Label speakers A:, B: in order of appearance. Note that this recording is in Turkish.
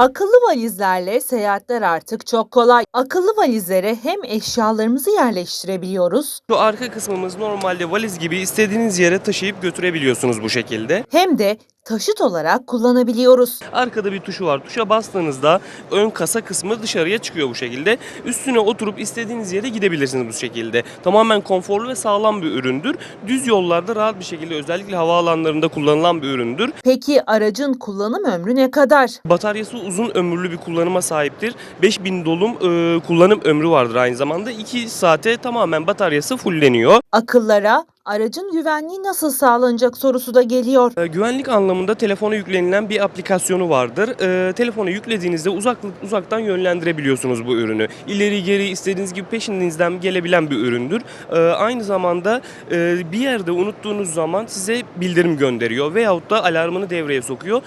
A: Akıllı valizlerle seyahatler artık çok kolay. Akıllı valizlere hem eşyalarımızı yerleştirebiliyoruz
B: Şu arka kısmımız normalde valiz gibi istediğiniz yere taşıyıp götürebiliyorsunuz bu şekilde.
A: hem de taşıt olarak kullanabiliyoruz.
B: Arkada bir tuşu var. Tuşa bastığınızda ön kasa kısmı dışarıya çıkıyor bu şekilde. Üstüne oturup istediğiniz yere gidebilirsiniz bu şekilde. Tamamen konforlu ve sağlam bir üründür. Düz yollarda rahat bir şekilde özellikle havaalanlarında kullanılan bir üründür.
A: Peki aracın kullanım ömrü ne kadar?
B: Bataryası uzun ömürlü bir kullanıma sahiptir. 5000 dolum e, kullanım ömrü vardır aynı zamanda. 2 saate tamamen bataryası fulleniyor.
A: Akıllara aracın güvenliği nasıl sağlanacak sorusu da geliyor.
B: E, Güvenlik anlamında telefona yüklenilen bir aplikasyonu vardır. E, telefona yüklediğinizde uzaklık uzaktan yönlendirebiliyorsunuz bu ürünü. İleri geri istediğiniz gibi peşinizden gelebilen bir üründür. E, aynı zamanda e, bir yerde unuttuğunuz zaman size bildirim gönderiyor veyahut da alarmını devreye sokuyor.